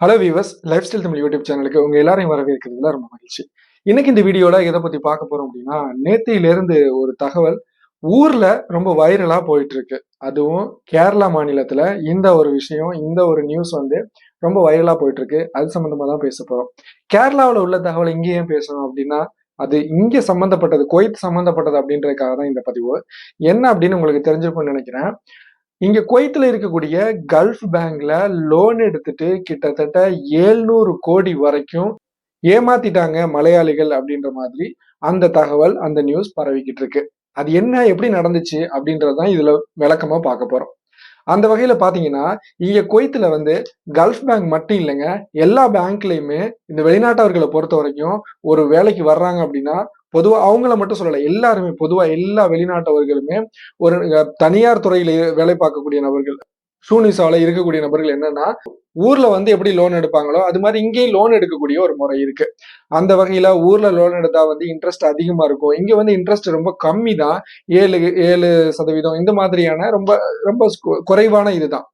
Hello viewers lifestyle Tamil YouTube சேனலுக்கு உங்க எல்லாரையும் வரவேற்கிறதுல ரொம்ப மகிழ்ச்சி. இன்னைக்கு இந்த வீடியோல எதை பத்தி பார்க்க போறோம் அப்படின்னா நேத்தியிலிருந்து ஒரு தகவல் ஊர்ல ரொம்ப வைரலா போயிட்டு இருக்கு அதுவும் கேரளா மாநிலத்துல இந்த ஒரு விஷயம் இந்த ஒரு நியூஸ் வந்து ரொம்ப வைரலா போயிட்டு இருக்கு அது சம்பந்தமா தான் பேச போறோம். கேரளாவில் உள்ள தகவல் இங்கே ஏன் பேசணும் அப்படின்னா அது இங்க சம்பந்தப்பட்டது கோயத் சம்பந்தப்பட்டது அப்படின்றதுக்காக தான் இந்த பதிவு. என்ன அப்படின்னு உங்களுக்கு தெரிஞ்சிருக்கும்னு நினைக்கிறேன். இங்க குவைத்தில் இருக்கக்கூடிய கல்ஃப் பேங்க்ல லோன் எடுத்துட்டு கிட்டத்தட்ட ஏழ்நூறு கோடி வரைக்கும் ஏமாத்திட்டாங்க மலையாளிகள் அப்படின்ற மாதிரி அந்த தகவல் அந்த நியூஸ் பரவிக்கிட்டு இருக்கு. அது என்ன எப்படி நடந்துச்சு அப்படின்றதான் இதுல விளக்கமா பார்க்க போறோம். அந்த வகையில பாத்தீங்கன்னா இங்க குவைத்துல வந்து கல்ஃப் பேங்க் மட்டும் இல்லைங்க. எல்லா பேங்க்லயுமே இந்த வெளிநாட்டவர்களை பொறுத்த வரைக்கும் ஒரு வேலைக்கு வர்றாங்க அப்படின்னா பொதுவாக அவங்கள மட்டும் சொல்லலை எல்லாருமே பொதுவாக எல்லா வெளிநாட்டவர்களுமே ஒரு தனியார் துறையில் வேலை பார்க்கக்கூடிய நபர்கள். சூனிசாவில் இருக்கக்கூடிய நபர்கள் என்னன்னா ஊர்ல வந்து எப்படி லோன் எடுப்பாங்களோ அது மாதிரி இங்கேயும் லோன் எடுக்கக்கூடிய ஒரு முறை இருக்கு. அந்த வகையில ஊர்ல லோன் எடுத்தா வந்து இன்ட்ரெஸ்ட் அதிகமா இருக்கும். இங்க வந்து இன்ட்ரெஸ்ட் ரொம்ப கம்மி தான் ஏழு ஏழு சதவீதம். இந்த மாதிரியான ரொம்ப ரொம்ப குறைவான இதுதான்.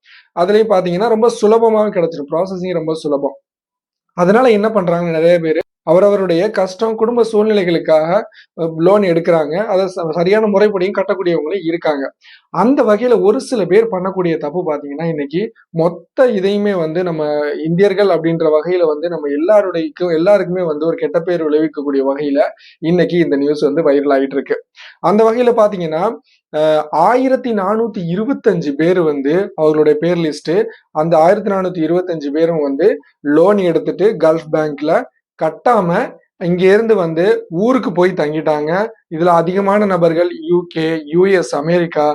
அதுலயும் பாத்தீங்கன்னா ரொம்ப சுலபமாக கிடைச்சிடும் ப்ராசஸிங் ரொம்ப சுலபம். அதனால என்ன பண்றாங்க நிறைய பேர் அவரவருடைய கஷ்டம் குடும்ப சூழ்நிலைகளுக்காக லோன் எடுக்கிறாங்க. அதை ச- சரியான முறைப்படியும் கட்டக்கூடியவங்களும் இருக்காங்க. அந்த வகையில ஒரு சில பேர் பண்ணக்கூடிய தப்பு பார்த்தீங்கன்னா இன்னைக்கு மொத்த இதையுமே வந்து நம்ம இந்தியர்கள் அப்படின்ற வகையில வந்து நம்ம எல்லாருடையக்கும் எல்லாருக்குமே வந்து ஒரு கெட்ட பேர் விளைவிக்கக்கூடிய வகையில இன்னைக்கு இந்த நியூஸ் வந்து வைரல் ஆகிட்டு இருக்கு அந்த வகையில பாத்தீங்கன்னா ஆயிரத்தி நானூத்தி இருபத்தஞ்சு பேர் வந்து அவர்களுடைய பேர் லிஸ்ட் அந்த ஆயிரத்தி நானூத்தி இருபத்தஞ்சு பேரும் வந்து லோன் எடுத்துட்டு கல்ஃப் பேங்க்ல கட்டாம இங்கேருந்து வந்து ஊருக்கு போய் தங்கிட்டாங்க. இதுல அதிகமான நபர்கள் யூகே யூஎஸ் அமெரிக்கா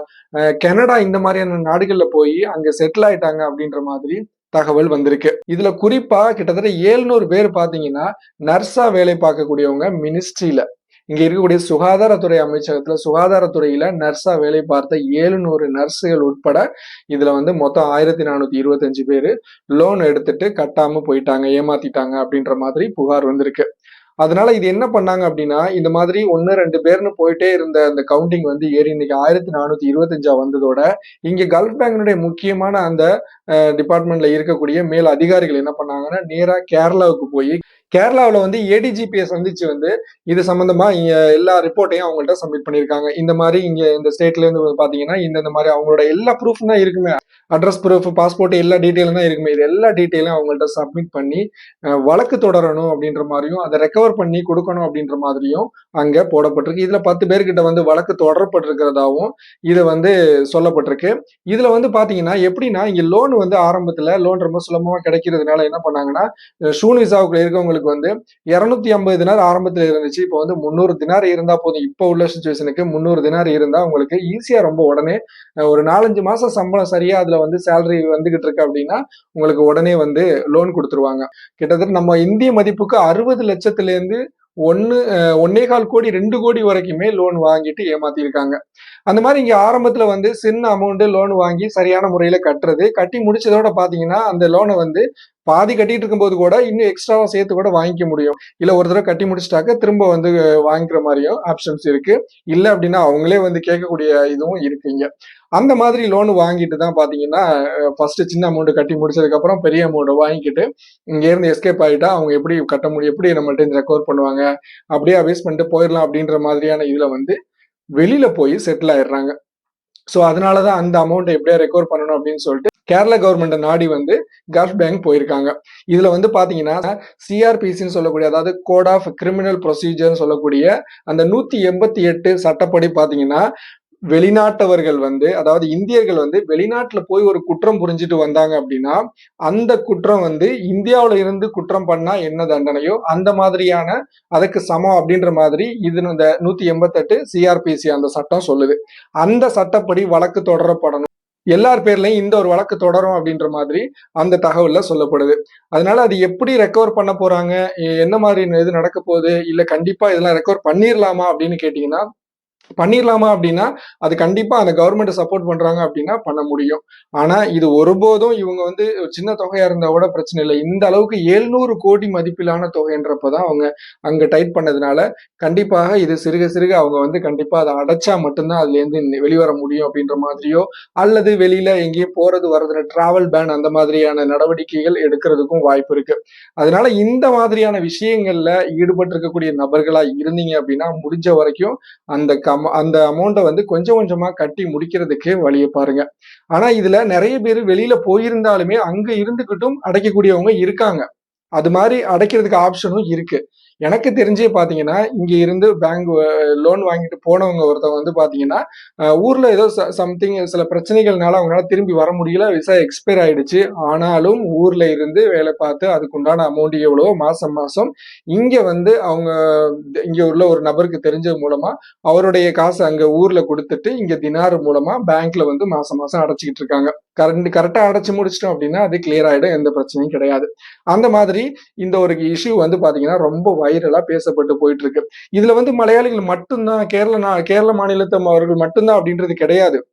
கனடா இந்த மாதிரியான நாடுகள்ல போய் அங்க செட்டில் ஆயிட்டாங்க அப்படின்ற மாதிரி தகவல் வந்திருக்கு. இதுல குறிப்பா கிட்டத்தட்ட ஏழ்நூறு பேர் பாத்தீங்கன்னா நர்ஸா வேலை பார்க்கக்கூடியவங்க மினிஸ்ட்ரியில இங்க இருக்கக்கூடிய சுகாதாரத்துறை அமைச்சகத்துல சுகாதாரத்துறையில நர்ஸா வேலை பார்த்த ஏழுநூறு நர்ஸுகள் உட்பட இதுல வந்து மொத்தம் ஆயிரத்தி நானூத்தி இருபத்தஞ்சு பேரு லோன் எடுத்துட்டு கட்டாம போயிட்டாங்க ஏமாத்திட்டாங்க அப்படின்ற மாதிரி புகார் வந்திருக்கு. அதனால இது என்ன பண்ணாங்க அப்படின்னா இந்த மாதிரி ஒன்னு ரெண்டு பேர்னு போயிட்டே இருந்த அந்த கவுண்டிங் வந்து ஏறி இன்னைக்கு ஆயிரத்தி நானூத்தி இருபத்தஞ்சா வந்ததோட இங்க கல்ஃப் பேங்கினுடைய முக்கியமான அந்த டிபார்ட்மெண்ட்ல இருக்கக்கூடிய மேல் அதிகாரிகள் என்ன பண்ணாங்கன்னா நேரா கேரளாவுக்கு போய் கேரளாவில் வந்து ஏடிஜிபியை சந்திச்சு வந்து இது சம்பந்தமா இங்கே எல்லா ரிப்போர்ட்டையும் அவங்கள்ட்ட சப்மிட் பண்ணியிருக்காங்க. இந்த மாதிரி இங்க இந்த ஸ்டேட்ல இருந்து வந்து பாத்தீங்கன்னா இந்த மாதிரி அவங்களோட எல்லா ப்ரூஃப் தான் இருக்குமே. அட்ரஸ் ப்ரூஃப் பாஸ்போர்ட் எல்லா டீட்டெயிலும் தான் இருக்குமே. இது எல்லா டீட்டெயிலும் அவங்கள்ட்ட சப்மிட் பண்ணி வழக்கு தொடரணும் அப்படின்ற மாதிரியும் அதை ரெக்கவர் பண்ணி கொடுக்கணும் அப்படின்ற மாதிரியும் அங்க போடப்பட்டிருக்கு. இதுல பத்து பேர்கிட்ட வந்து வழக்கு தொடரப்பட்டிருக்கிறதாவும் இது வந்து சொல்லப்பட்டிருக்கு. இதுல வந்து பாத்தீங்கன்னா எப்படின்னா இங்க லோன் வந்து ஆரம்பத்துல லோன் ரொம்ப சுலபமா கிடைக்கிறதுனால என்ன பண்ணாங்கன்னா ஷூன் விசாவுக்குள்ள இருக்கவங்களுக்கு வந்து இருநூத்தி ஐம்பது தினார் ஆரம்பத்தில் இருந்துச்சு. இப்போ வந்து முந்நூறு தினார் இருந்தால் போதும். இப்போ உள்ள சுச்சுவேஷனுக்கு முந்நூறு தினார் இருந்தால் உங்களுக்கு ஈஸியாக ரொம்ப உடனே ஒரு நாலஞ்சு மாதம் சம்பளம் சரியா அதில் வந்து சேலரி வந்துகிட்டு இருக்கு அப்படின்னா உங்களுக்கு உடனே வந்து லோன் கொடுத்துருவாங்க. கிட்டத்தட்ட நம்ம இந்திய மதிப்புக்கு அறுபது லட்சத்துல இருந்து ஒன்னு ஒன்னே கால் கோடி ரெண்டு கோடி வரைக்குமே லோன் வாங்கிட்டு ஏமாத்திருக்காங்க அந்த மாதிரி இங்கே ஆரம்பத்தில் வந்து சின்ன அமௌண்ட்டு லோன் வாங்கி சரியான முறையில் கட்டுறது. கட்டி முடிச்சதோட பார்த்தீங்கன்னா அந்த லோனை வந்து பாதி கட்டிட்டு இருக்கும்போது கூட இன்னும் எக்ஸ்ட்ராவா சேர்த்து கூட வாங்கிக்க முடியும். இல்ல ஒரு தடவை கட்டி முடிச்சிட்டாக்க திரும்ப வந்து வாங்கிக்கிற மாதிரியும் ஆப்ஷன்ஸ் இருக்கு. இல்ல அப்படின்னா அவங்களே வந்து கேட்கக்கூடிய இதுவும் இருக்கீங்க அந்த மாதிரி லோன் வாங்கிட்டு தான் பாத்தீங்கன்னா ஃபர்ஸ்ட் சின்ன அமௌண்ட் கட்டி முடிச்சதுக்கு அப்புறம் பெரிய அமௌண்ட் வாங்கிட்டு இங்க இருந்து எஸ்கேப் ஆகிட்டா அவங்க எப்படி கட்ட முடியும் எப்படி நம்மள்ட்ட ரெக்கவர் பண்ணுவாங்க அப்படியே அவேஸ் பண்ணிட்டு போயிடலாம் அப்படின்ற மாதிரியான இதுல வந்து வெளியில போய் செட்டில் ஆயிடுறாங்க. ஸோ அதனாலதான் அந்த அமௌண்ட்டை எப்படியா ரெக்கவர் பண்ணணும் அப்படின்னு சொல்லிட்டு கேரளா கவர்மெண்ட் நாடி வந்து கல்ஃப் பேங்க் போயிருக்காங்க. இதுல வந்து பாத்தீங்கன்னா சிஆர்பிசின்னு சொல்லக்கூடிய அதாவது கோட் ஆஃப் கிரிமினல் ப்ரொசீஜர்னு சொல்லக்கூடிய அந்த நூத்தி எண்பத்தி எட்டு சட்டப்படி பாத்தீங்கன்னா வெளிநாட்டவர்கள் வந்து அதாவது இந்தியர்கள் வந்து வெளிநாட்டுல போய் ஒரு குற்றம் புரிஞ்சுட்டு வந்தாங்க அப்படின்னா அந்த குற்றம் வந்து இந்தியாவில இருந்து குற்றம் பண்ணா என்ன தண்டனையோ அந்த மாதிரியான அதுக்கு சமம் அப்படின்ற மாதிரி இது இந்த நூத்தி எண்பத்தெட்டு சிஆர்பிசி அந்த சட்டம் சொல்லுது. அந்த சட்டப்படி வழக்கு தொடரப்படணும். எல்லார் பேர்லையும் இந்த ஒரு வழக்கு தொடரும் அப்படின்ற மாதிரி அந்த தகவல்ல சொல்லப்படுது. அதனால அது எப்படி ரெக்கவர் பண்ண போறாங்க? என்ன மாதிரி இது நடக்க போகுது? இல்ல கண்டிப்பா இதெல்லாம் ரெக்கவர் பண்ணிடலாமா அப்படின்னு கேட்டீங்கன்னா பண்ணிடலாமா அப்படின்னா அது கண்டிப்பா அந்த கவர்மெண்ட் சப்போர்ட் பண்றாங்க அப்படின்னா பண்ண முடியும். ஆனா இது ஒருபோதும் இவங்க வந்து சின்ன தொகையா இருந்தா கூட பிரச்சனை இல்லை. இந்த அளவுக்கு எழுநூறு கோடி மதிப்பிலான தொகைன்றப்பதான் அவங்க அங்க டைட் பண்ணதுனால கண்டிப்பாக இது சிறுக சிறுக அவங்க வந்து கண்டிப்பா அதை அடைச்சா மட்டும்தான் அதுல இருந்து வெளிவர முடியும் அப்படின்ற மாதிரியோ அல்லது வெளியில எங்கேயும் போறது வர்றதுல டிராவல் பேன் அந்த மாதிரியான நடவடிக்கைகள் எடுக்கிறதுக்கும் வாய்ப்பு இருக்கு. அதனால இந்த மாதிரியான விஷயங்கள்ல ஈடுபட்டு இருக்கக்கூடிய நபர்களா இருந்தீங்க அப்படின்னா முடிஞ்ச வரைக்கும் அந்த கம் அந்த அமௌண்ட்டை வந்து கொஞ்சம் கொஞ்சமா கட்டி முடிக்கிறதுக்கு வழியை பாருங்க. ஆனா இதுல நிறைய பேர் வெளியில போயிருந்தாலுமே அங்க இருந்துகிட்டும் அடைக்கக்கூடியவங்க இருக்காங்க. அது மாதிரி அடைக்கிறதுக்கு ஆப்ஷனும் இருக்கு. எனக்கு தெரிஞ்சே பாத்தீங்கன்னா இங்க இருந்து பேங்க் லோன் வாங்கிட்டு போனவங்க ஒருத்தவங்க வந்து பாத்தீங்கன்னா ஊரில் ஊர்ல ஏதோ சம்திங் சில பிரச்சனைகள்னால அவங்களால திரும்பி வர முடியல. விசா எக்ஸ்பயர் ஆயிடுச்சு. ஆனாலும் ஊர்ல இருந்து வேலை பார்த்து அதுக்குண்டான அமௌண்ட் எவ்வளவோ மாசம் மாசம் இங்க வந்து அவங்க இங்க உள்ள ஒரு நபருக்கு தெரிஞ்சது மூலமா அவருடைய காசு அங்க ஊர்ல கொடுத்துட்டு இங்க தினார் மூலமா பேங்க்ல வந்து மாசம் மாசம் அடைச்சிக்கிட்டு இருக்காங்க. கரண்ட் கரெக்டா அடைச்சு முடிச்சிட்டோம் அப்படின்னா அது கிளியர் ஆயிடும். எந்த பிரச்சனையும் கிடையாது. அந்த மாதிரி இந்த ஒரு இஷ்யூ வந்து பாத்தீங்கன்னா ரொம்ப வைரலா பேசப்பட்டு போயிட்டு இருக்கு இதுல வந்து மலையாளிகள் மட்டும்தான் கேரள நா- கேரள மாநிலத்தை அவர்கள் மட்டும்தான் அப்படின்றது கிடையாது.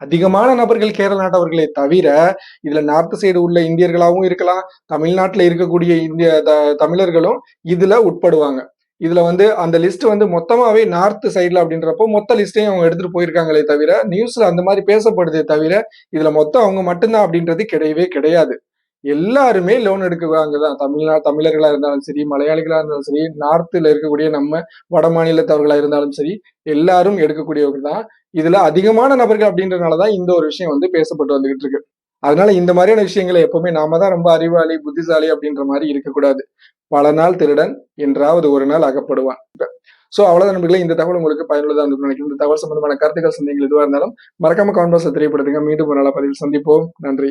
அதிகமான நபர்கள் கேரள நாட்டவர்களை தவிர இதுல நார்த் சைடு உள்ள இந்தியர்களாகவும் இருக்கலாம் தமிழ்நாட்டுல இருக்கக்கூடிய இந்திய த- தமிழர்களும் இதுல உட்படுவாங்க. இதுல வந்து அந்த லிஸ்ட் வந்து மொத்தமாவே நார்த் சைட்ல அப்படின்றப்போ மொத்த லிஸ்டையும் அவங்க எடுத்துட்டு போயிருக்காங்களே தவிர நியூஸ்ல அந்த மாதிரி பேசப்படுதே தவிர இதுல மொத்தம் அவங்க மட்டும்தான் அப்படின்றது கிடையவே கிடையாது. எல்லாருமே லோன் எடுக்குவாங்க தான் தமிழ்நா தமிழர்களா இருந்தாலும் சரி மலையாளிகளா இருந்தாலும் சரி நார்த்தில் இருக்கக்கூடிய நம்ம வட மாநிலத்தவர்களா இருந்தாலும் சரி எல்லாரும் எடுக்கக்கூடியவர்கள் தான் இதுல அதிகமான நபர்கள் அப்படின்றதுனாலதான் இந்த ஒரு விஷயம் வந்து பேசப்பட்டு வந்துகிட்டு இருக்கு. அதனால இந்த மாதிரியான விஷயங்களை எப்பவுமே நாம தான் ரொம்ப அறிவாளி புத்திசாலி அப்படின்ற மாதிரி இருக்கக்கூடாது. பல நாள் திருடன் என்றாவது ஒரு நாள் அகப்படுவான். சோ அவ்வளவு நண்பர்களே. இந்த தகவல் உங்களுக்கு பயனுள்ளதா இருந்து நினைக்கிறேன். இந்த தகவல் சம்பந்தமான கருத்துக்கள் சந்தேகங்கள் எதுவாக இருந்தாலும் மறக்காம கமெண்ட் தெரியப்படுத்துங்க. மீண்டும் ஒரு நாள் பதிவில் சந்திப்போம். நன்றி.